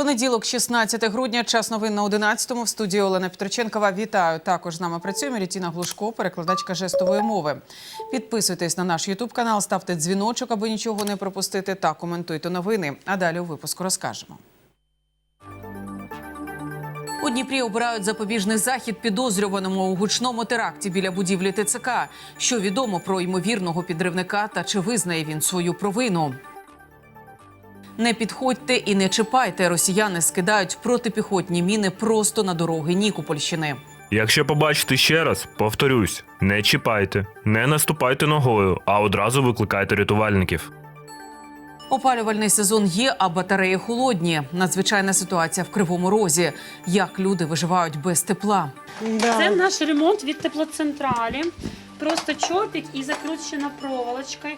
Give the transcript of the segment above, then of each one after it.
Понеділок, 16 грудня, час новин на 11-му. В студії Олена Петроченкова. Вітаю. Також з нами працює Мірітіна Глушко, перекладачка жестової мови. Підписуйтесь на наш Ютуб канал, ставте дзвіночок, аби нічого не пропустити, та коментуйте новини. А далі у випуску розкажемо. У Дніпрі обирають запобіжний захід підозрюваному у гучному теракті біля будівлі ТЦК. Що відомо про ймовірного підривника та чи визнає він свою провину? Не підходьте і не чіпайте. Росіяни скидають протипіхотні міни просто на дороги Нікопольщини. Якщо побачите ще раз, повторюсь: не чіпайте, не наступайте ногою, а одразу викликайте рятувальників. Опалювальний сезон є, а батареї холодні. Надзвичайна ситуація в кривому розі. Як люди виживають без тепла? Це наш ремонт від теплоцентралі. Просто чопік і закручена проволочка.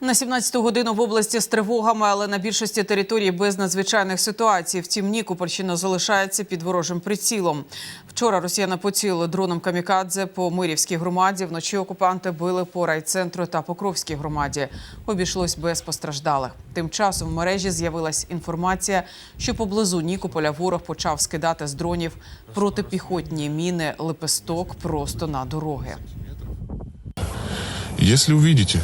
На 17-ту годину в області з тривогами, але на більшості територій без надзвичайних ситуацій. Втім, Нікопольщина залишається під ворожим прицілом. Вчора росіяни поцілили дроном камікадзе по Мирівській громаді. Вночі окупанти били по райцентру та Покровській громаді. Обійшлось без постраждалих. Тим часом в мережі з'явилась інформація, що поблизу Нікополя ворог почав скидати з дронів протипіхотні міни лепесток просто на дороги. Если увидите,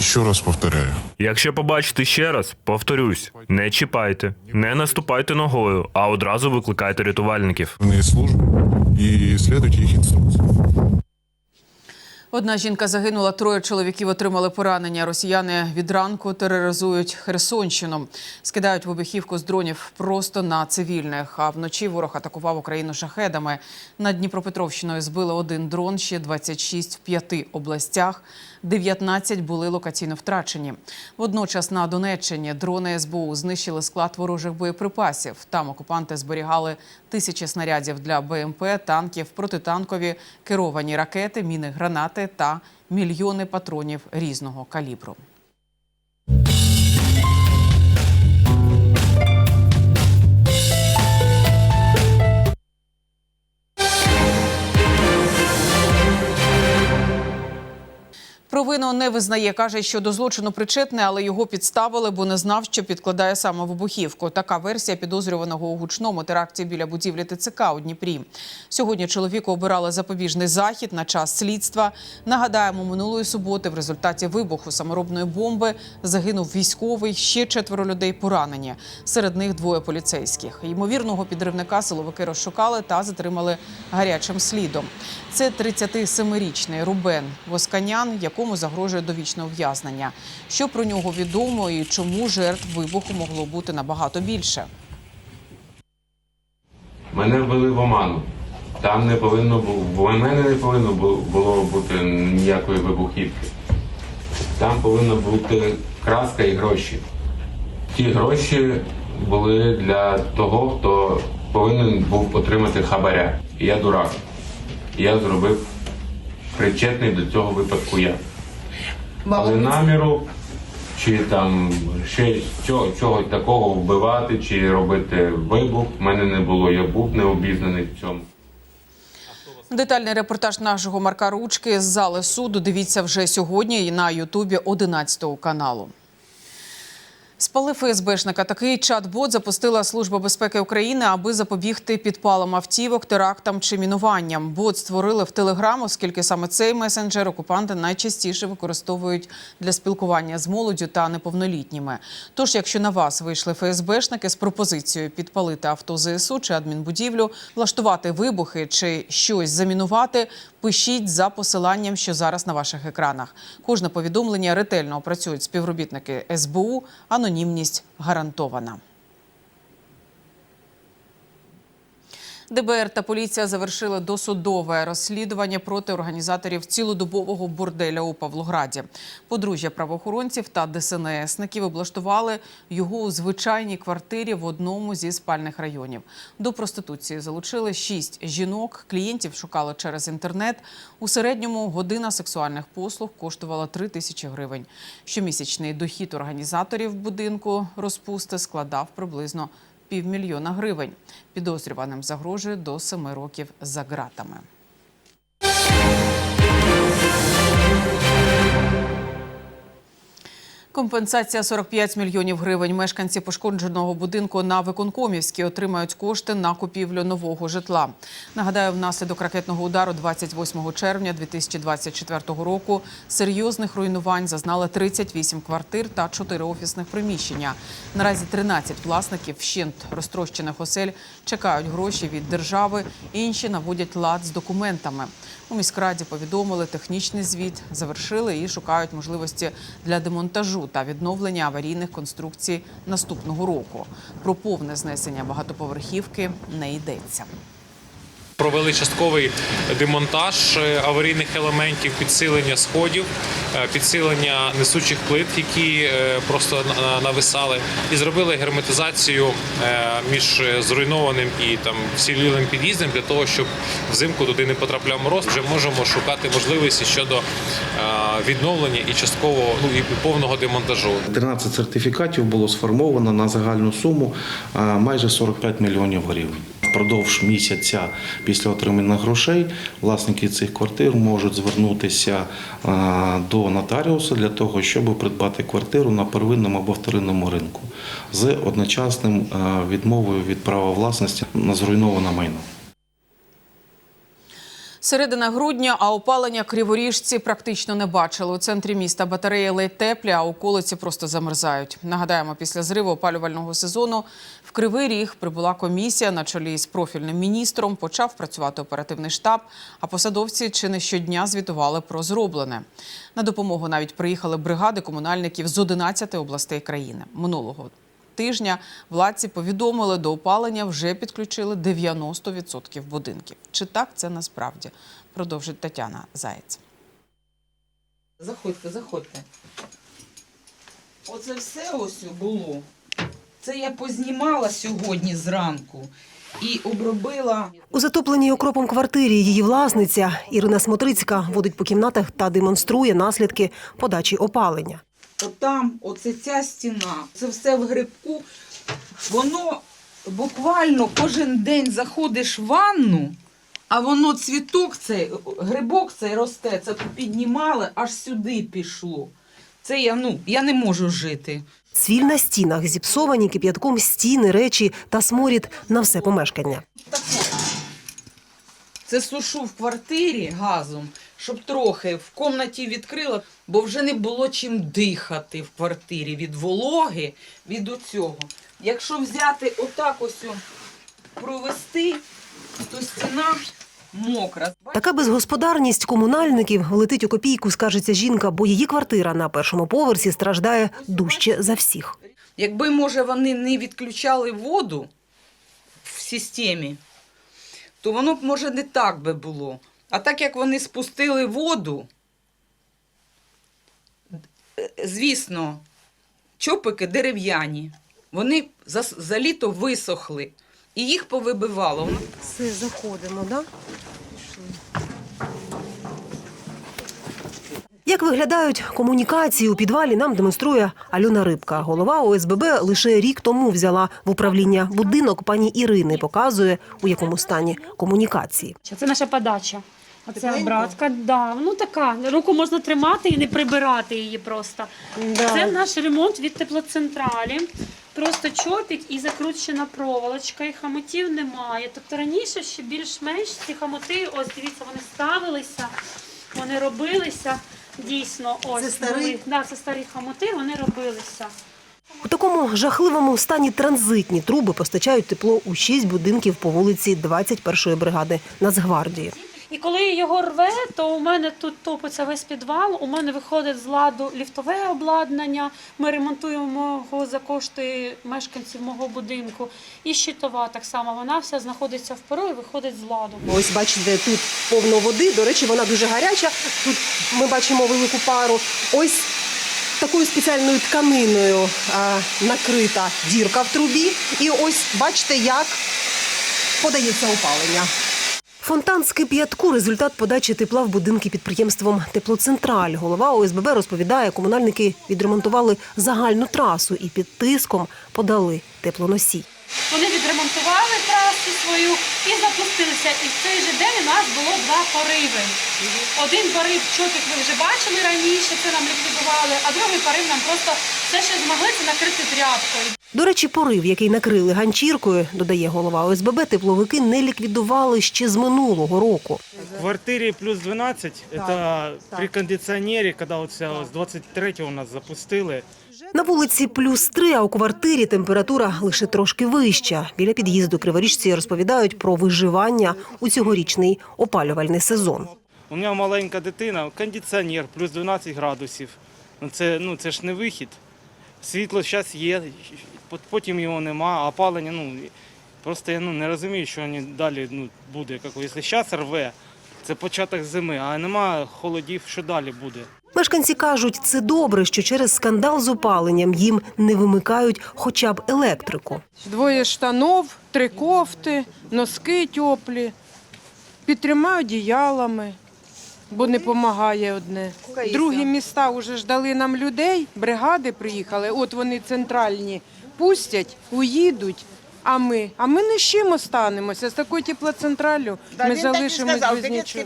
еще раз повторяю, Якщо побачите ще раз, повторюсь: не чіпайте, не наступайте ногою, а одразу викликайте рятувальників. иные службы и следуйте их инструкциям. Одна жінка загинула, троє чоловіків отримали поранення. Росіяни від ранку тероризують Херсонщину, скидають вибухівку з дронів просто на цивільних. А вночі ворог атакував Україну шахедами. Над Дніпропетровщиною збили один дрон, ще 26 в п'яти областях. 19 були локаційно втрачені. Водночас на Донеччині дрони СБУ знищили склад ворожих боєприпасів. Там окупанти зберігали тисячі снарядів для БМП, танків, протитанкові, керовані ракети, міни, гранати та мільйони патронів різного калібру. Провину не визнає, каже, що до злочину причетне, але його підставили, бо не знав, що підкладає саме вибухівку. Така версія підозрюваного у гучному теракті біля будівлі ТЦК у Дніпрі. Сьогодні чоловіку обирали запобіжний захід на час слідства. Нагадаємо, минулої суботи в результаті вибуху саморобної бомби загинув військовий. Ще четверо людей поранені. Серед них двоє поліцейських. Ймовірного підривника силовики розшукали та затримали гарячим слідом. Це 37-річний Рубен Восканян, якому загрожує довічне ув'язнення. Що про нього відомо і чому жертв вибуху могло бути набагато більше? Мене ввели в оману. Там не повинно було, в мене не повинно було бути ніякої вибухівки. Там повинна бути краска і гроші. Ті гроші були для того, хто повинен був отримати хабаря. Я дурак. Я зробив причетний до цього випадку я. Але наміру чи там ще чого, чогось такого вбивати чи робити вибух в мене не було. Я був не обізнаний в цьому. Детальний репортаж нашого Марка Ручки з зали суду. Дивіться вже сьогодні і на Ютубі 11 каналу. Спалив ФСБшника. Такий чат-бот запустила Служба безпеки України, аби запобігти підпалам автівок, терактам чи мінуванням. Бот створили в Телеграм, оскільки саме цей месенджер окупанти найчастіше використовують для спілкування з молоддю та неповнолітніми. Тож, якщо на вас вийшли ФСБшники з пропозицією підпалити авто ЗСУ чи адмінбудівлю, влаштувати вибухи чи щось замінувати, пишіть за посиланням, що зараз на ваших екранах. Кожне повідомлення ретельно опрацюють співробітники СБУ. Анонімність гарантована. ДБР та поліція завершили досудове розслідування проти організаторів цілодобового борделя у Павлограді. Подружжя правоохоронців та ДСНСників облаштували його у звичайній квартирі в одному зі спальних районів. До проституції залучили шість жінок. Клієнтів шукали через інтернет. У середньому година сексуальних послуг коштувала 3 тисячі гривень. Щомісячний дохід організаторів будинку розпусти складав приблизно півмільйона гривень. Підозрюваним загрожує до семи років за ґратами. Компенсація 45 мільйонів гривень. Мешканці пошкодженого будинку на Виконкомівській отримають кошти на купівлю нового житла. Нагадаю, внаслідок ракетного удару 28 червня 2024 року серйозних руйнувань зазнали 38 квартир та 4 офісних приміщення. Наразі 13 власників вщент розтрощених осель чекають гроші від держави. Інші наводять лад з документами. У міськраді повідомили, технічний звіт завершили і шукають можливості для демонтажу та відновлення аварійних конструкцій наступного року. Про повне знесення багатоповерхівки не йдеться. Провели частковий демонтаж е, аварійних елементів, підсилення сходів, е, підсилення несучих плит, які е, просто на- нависали, і зробили герметизацію між зруйнованим і там всілілим під'їздом для того, щоб взимку туди не потрапляв мороз. Вже можемо шукати можливості щодо відновлення і часткового ну і повного демонтажу. 13 сертифікатів було сформовано на загальну суму майже 45 мільйонів гривень. Впродовж місяця після отримання грошей власники цих квартир можуть звернутися до нотаріуса для того, щоб придбати квартиру на первинному або вторинному ринку з одночасним відмовою від права власності на зруйноване майно. Середина грудня, а опалення криворіжці практично не бачили. У центрі міста батареї ледь теплі, а околиці просто замерзають. Нагадаємо, після зриву опалювального сезону в Кривий Ріг прибула комісія на чолі з профільним міністром. Почав працювати оперативний штаб, а посадовці чи не щодня звітували про зроблене. На допомогу навіть приїхали бригади комунальників з 11 областей країни. Минулого тижня владці повідомили, до опалення вже підключили 90% будинків. Чи так це насправді? Продовжить Тетяна Заєць. Заходьте, заходьте. Оце все ось було. Це я познімала сьогодні зранку і обробила. У затопленій окропом квартирі її власниця Ірина Смотрицька водить по кімнатах та демонструє наслідки подачі опалення. Отам, оце ця стіна, це все в грибку. Воно буквально кожен день заходиш в ванну, а воно цвіток цей, грибок цей росте, це піднімали, аж сюди пішло. Це я, ну, я не можу жити. Свіль на стінах, зіпсовані кип'ятком стіни, речі та сморід на все помешкання. Так це сушу в квартирі газом, щоб трохи в комнаті відкрила, бо вже не було чим дихати в квартирі від вологи, від оцього. Якщо взяти отак ось провести, то стіна мокра. Така безгосподарність комунальників летить у копійку, скажеться жінка, бо її квартира на першому поверсі страждає дужче за всіх. Якби, може, вони не відключали воду в системі, то воно б, може, не так би було. А так як вони спустили воду, звісно, чопики дерев'яні, вони за, за літо висохли і їх повибивало. Все, заходимо, да? Як виглядають комунікації у підвалі, нам демонструє Альона Рибка. Голова ОСББ лише рік тому взяла в управління будинок пані Ірини. Показує, у якому стані комунікації. Це наша подача. Оце обратка, да. Ну така. Руку можна тримати і не прибирати її просто. Це наш ремонт від теплоцентралі. Просто чопік і закручена проволочка, і хамотів немає. Тобто раніше ще більш-менш ці хамоти, ось дивіться, вони ставилися, вони робилися. Дійсно, ось Це старі? були. Да, це старі хамоти, вони робилися. У такому жахливому стані транзитні труби постачають тепло у шість будинків по вулиці 21-ї бригади Нацгвардії. І коли його рве, то у мене тут топиться весь підвал. У мене виходить з ладу ліфтове обладнання. Ми ремонтуємо його за кошти мешканців мого будинку. І щитова так само. Вона вся знаходиться в перу і виходить з ладу. Ось бачите, тут повно води. До речі, вона дуже гаряча. Тут ми бачимо велику пару. Ось такою спеціальною тканиною накрита дірка в трубі. І ось бачите, як подається опалення. Фонтан з кип'ятку – результат подачі тепла в будинки підприємством Теплоцентраль. Голова ОСББ розповідає, комунальники відремонтували загальну трасу і під тиском подали теплоносій. Вони відремонтували трасу свою і запустилися. І в цей же день у нас було два пориви. Один порив чотик ви вже бачили раніше, це нам ліквідували, а другий порив нам просто все, що змогли, це накрити тряпкою. До речі, порив, який накрили ганчіркою, додає голова ОСББ, тепловики не ліквідували ще з минулого року. В квартире плюс 12, это при кондиционере, когда вот вся с 23 у нас запустили. На вулиці плюс три, а у квартирі температура лише трошки вища. Біля під'їзду криворіжці розповідають про виживання у цьогорічний опалювальний сезон. У мене маленька дитина, кондиціонер, плюс 12 градусів. Ну це, ну, це ж не вихід. Світло зараз є, потім його нема, а опалення, ну, просто я ну, не розумію, що вони далі ну, буде. Якщо зараз рве, це початок зими, а нема холодів, що далі буде. Мешканці кажуть, це добре, що через скандал з опаленням їм не вимикають хоча б електрику. Двоє штанов, три кофти, носки теплі, підтримаю одіялами, бо не допомагає одне. Другі міста вже ждали нам людей, бригади приїхали, от вони центральні пустять, уїдуть. А ми? А ми не з чим останемося. З такою теплоцентраллю ми залишимось без нічого.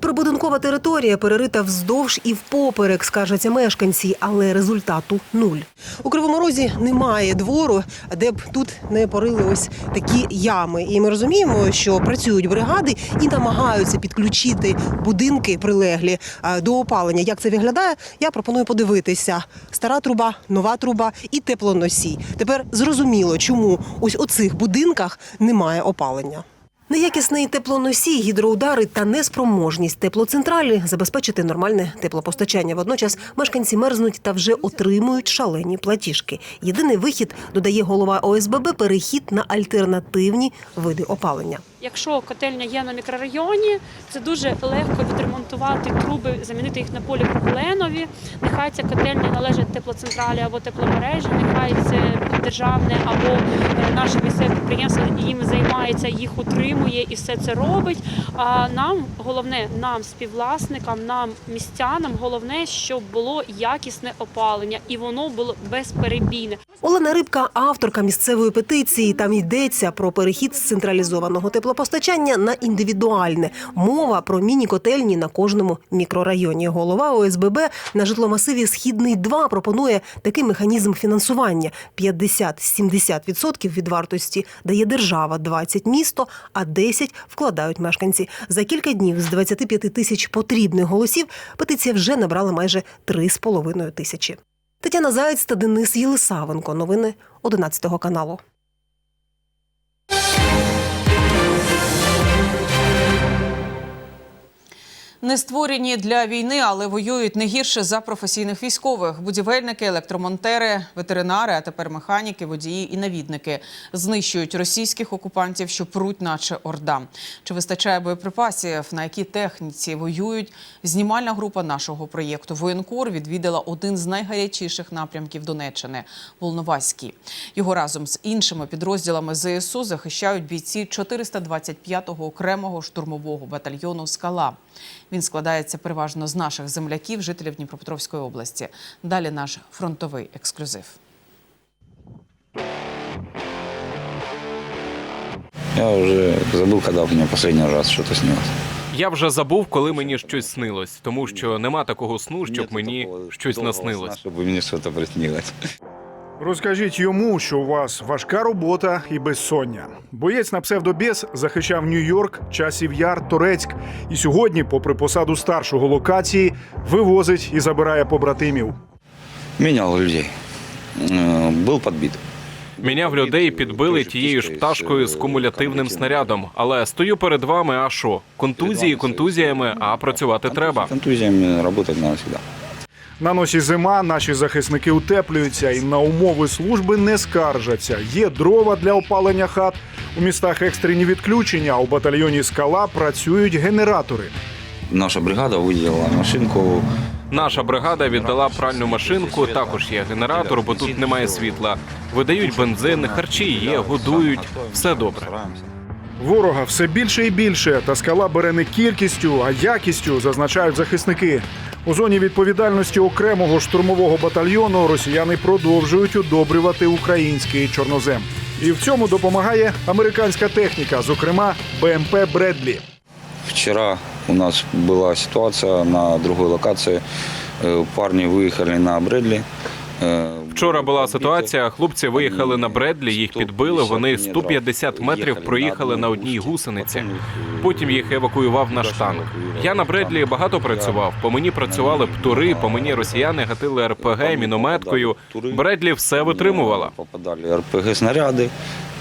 Прибудинкова територія перерита вздовж і впоперек, скаржаться мешканці, але результату нуль. У Кривому Розі немає двору, де б тут не порили ось такі ями. І ми розуміємо, що працюють бригади і намагаються підключити будинки прилеглі а, до опалення. Як це виглядає? Я пропоную подивитися: стара труба, нова труба і теплоносій. Тепер зрозуміло, чому ось у цих будинках немає опалення. Неякісний теплоносій, гідроудари та неспроможність теплоцентралі забезпечити нормальне теплопостачання. Водночас мешканці мерзнуть та вже отримують шалені платіжки. Єдиний вихід додає голова ОСББ перехід на альтернативні види опалення. Якщо котельня є на мікрорайоні, це дуже легко відремонтувати труби, замінити їх на полі поліпропиленові. Нехай ця котельня належить теплоцентралі або тепломережі, нехай це державне або е, наше місцеве підприємство їм займається, їх утримує і все це робить. А нам головне, нам, співвласникам, нам, містянам, головне, щоб було якісне опалення, і воно було безперебійне. Олена Рибка, авторка місцевої петиції. Там йдеться про перехід з централізованого теплопостачання на індивідуальне. Мова про міні-котельні на кожному мікрорайоні. Голова ОСББ на житломасиві Східний 2 пропонує такий механізм фінансування: 50-70% від вартості дає держава, 20 – місто, а 10 вкладають мешканці. За кілька днів з 25 тисяч потрібних голосів петиція вже набрала майже 3,5 тисячі. Тетяна Заєць та Денис Єлисавенко. Новини 11 каналу. Не створені для війни, але воюють не гірше за професійних військових. Будівельники, електромонтери, ветеринари, а тепер механіки, водії і навідники знищують російських окупантів, що пруть, наче орда. Чи вистачає боєприпасів, на якій техніці воюють? Знімальна група нашого проєкту Воєнкор відвідала один з найгарячіших напрямків Донеччини Волноваський. Його разом з іншими підрозділами ЗСУ захищають бійці 425-го окремого штурмового батальйону Скала. Він складається переважно з наших земляків, жителів Дніпропетровської області. Далі наш фронтовий ексклюзив. Я уже забыл, когда у меня последний раз что-то снилось. Я вже забув, коли мені щось снилось, тому що нема такого сну, щоб мені щось наснилось. Щоб мені щось приснилось. Розкажіть йому, що у вас важка робота і безсоння. Боєць на псевдобєс захищав Нью-Йорк, часів яр, Торецьк. І сьогодні, попри посаду старшого локації, вивозить і забирає побратимів. Міняв людей. Е, Був підбит. Міняв людей, підбили тією ж пташкою з кумулятивним снарядом. Але стою перед вами, а що? Контузії контузіями, а працювати треба. Контузіями працювати треба завжди. На носі зима, наші захисники утеплюються і на умови служби не скаржаться. Є дрова для опалення хат. У містах екстрені відключення, а у батальйоні скала працюють генератори. Наша бригада виділила машинку. Наша бригада віддала пральну машинку. Також є генератор, бо тут немає світла. Видають бензин, харчі є, годують. Все добре. Ворога все більше і більше, та скала бере не кількістю, а якістю, зазначають захисники. У зоні відповідальності окремого штурмового батальйону росіяни продовжують удобрювати український чорнозем. І в цьому допомагає американська техніка, зокрема БМП Бредлі. Вчера у нас была ситуация на другой локации. Э, Парни выехали на Брэдли. Э, Вчора була ситуація. Хлопці виїхали на Бредлі, їх підбили. Вони 150 метрів проїхали на одній гусениці. Потім їх евакуював наш танк. Я на Бредлі багато працював. По мені працювали птури, по мені росіяни гатили РПГ мінометкою. Бредлі все витримувала. Попадали РПГ снаряды.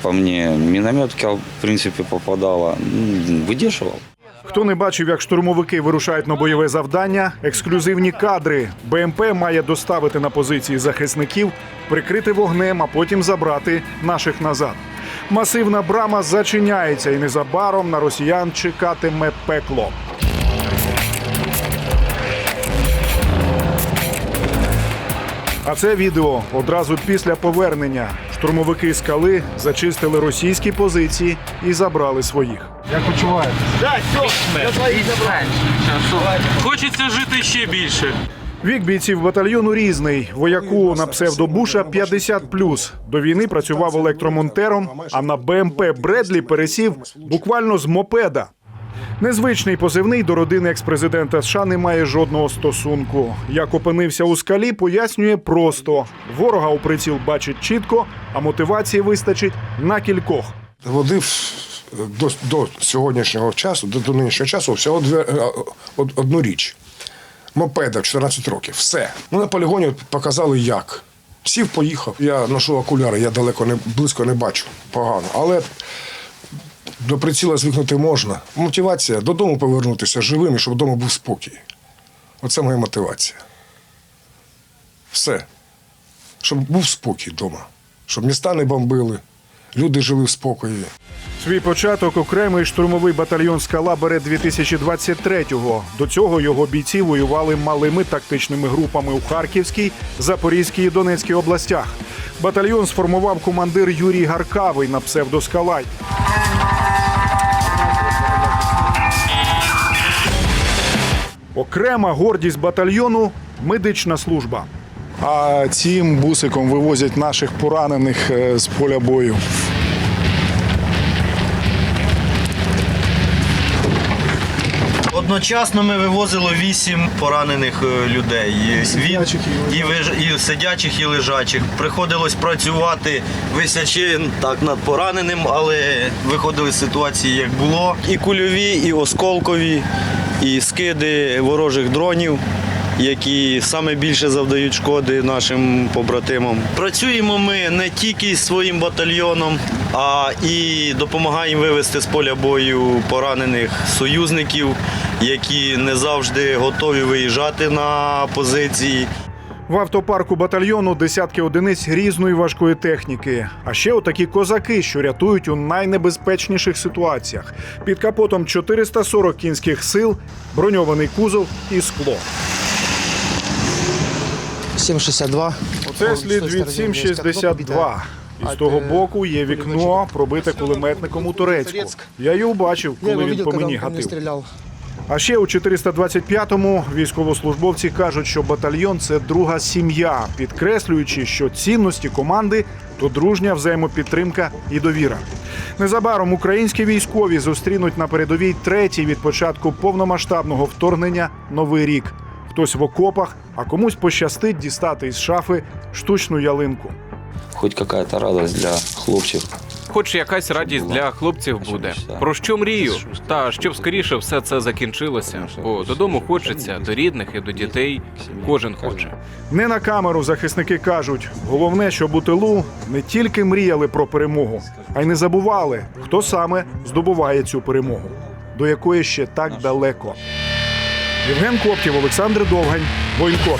По мне минометка, в принципе, попадала. М, Выдерживал. Хто не бачив, як штурмовики вирушають на бойове завдання, ексклюзивні кадри. БМП має доставити на позиції захисників, прикрити вогнем, а потім забрати наших назад. Масивна брама зачиняється, і незабаром на росіян чекатиме пекло. А це відео одразу після повернення. Штурмовики скали зачистили російські позиції і забрали своїх. Як почуваєте? Хочеться жити ще більше. Вік бійців батальйону різний. Вояку на псевдобуша 50+. До війни працював електромонтером, а на БМП Бредлі пересів буквально з мопеда. Незвичний позивний до родини експрезидента США не має жодного стосунку. Як опинився у скалі, пояснює просто: ворога у приціл бачить чітко, а мотивації вистачить на кількох. Водив до, до сьогоднішнього часу, до, до нинішнього часу, всього дві, е, од- одну річ. Мопеда в 14 років. Все. Ну, на полігоні показали як. Сів, поїхав. Я ношу окуляри, я далеко не близько не бачу. Погано. Але до приціла звикнути можна. Мотивація додому повернутися живим і щоб вдома був спокій. Оце моя мотивація. Все. Щоб був спокій вдома. Щоб міста не бомбили, люди жили в спокої. Свій початок окремий штурмовий батальйон Скала бере 2023-го. До цього його бійці воювали малими тактичними групами у Харківській, Запорізькій і Донецькій областях. Батальйон сформував командир Юрій Гаркавий на псевдоскалай. Окрема гордість батальйону медична служба. А цим бусиком вивозять наших поранених е, з поля бою. Одночасно ми вивозили вісім поранених е, людей. І, від- і, виж- і сидячих, і лежачих. Приходилось працювати висячи так над пораненим, але виходили з ситуації, як було. І кульові, і осколкові, і скиди ворожих дронів. Які саме більше завдають шкоди нашим побратимам. Працюємо ми не тільки зі своїм батальйоном, а і допомагаємо вивести з поля бою поранених союзників, які не завжди готові виїжджати на позиції. В автопарку батальйону десятки одиниць різної важкої техніки. А ще отакі козаки, що рятують у найнебезпечніших ситуаціях. Під капотом 440 кінських сил, броньований кузов і скло. 7,62. Оце слід від 7,62. І з того боку є вікно, пробите кулеметником у Турецьку. Я його бачив, коли він видел, по мені гатив. А ще у 425-му військовослужбовці кажуть, що батальйон це друга сім'я, підкреслюючи, що цінності команди то дружня взаємопідтримка і довіра. Незабаром українські військові зустрінуть на передовій третій від початку повномасштабного вторгнення новий рік. Хтось в окопах, а комусь пощастить дістати із шафи штучну ялинку. Хоть какая-то радость для хлопців. Хоч якась радість для хлопців буде. Про що мрію? Та щоб скоріше все це закінчилося. Бо додому хочеться, до рідних і до дітей. Кожен хоче. Не на камеру захисники кажуть: головне, щоб у тилу не тільки мріяли про перемогу, а й не забували, хто саме здобуває цю перемогу, до якої ще так далеко. Євген Коптів, Олександр Довгань, Воєнкор.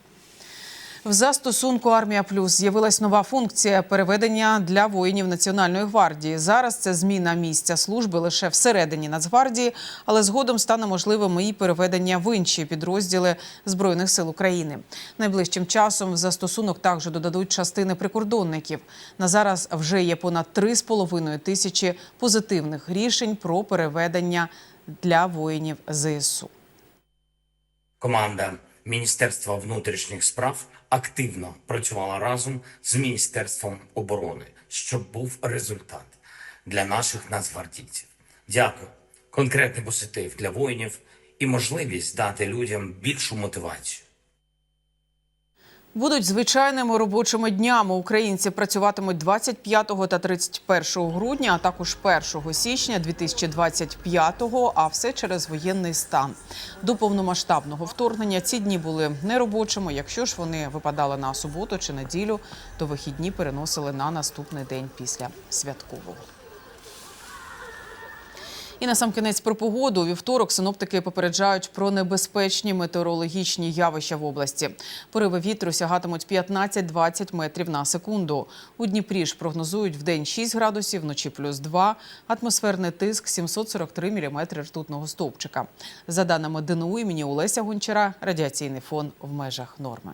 В застосунку Армія Плюс з'явилась нова функція переведення для воїнів Національної гвардії. Зараз це зміна місця служби лише всередині Нацгвардії, але згодом стане можливим і переведення в інші підрозділи збройних сил України. Найближчим часом в застосунок також додадуть частини прикордонників. На зараз вже є понад 3,5 тисячі позитивних рішень про переведення для воїнів ЗСУ. Команда Міністерства внутрішніх справ активно працювала разом з Міністерством оборони, щоб був результат для наших нацгвардійців. Дякую. Конкретний позитив для воїнів і можливість дати людям більшу мотивацію. Будуть звичайними робочими днями. Українці працюватимуть 25 та 31 грудня, а також 1 січня 2025-го, а все через воєнний стан. До повномасштабного вторгнення ці дні були неробочими. Якщо ж вони випадали на суботу чи неділю, то вихідні переносили на наступний день після святкового. І на сам кінець про погоду. Вівторок синоптики попереджають про небезпечні метеорологічні явища в області. Пориви вітру сягатимуть 15-20 метрів на секунду. У Дніпрі ж прогнозують в день 6 градусів, вночі плюс 2. Атмосферний тиск 743 міліметри ртутного стовпчика. За даними ДНУ імені Олеся Гончара, радіаційний фон в межах норми.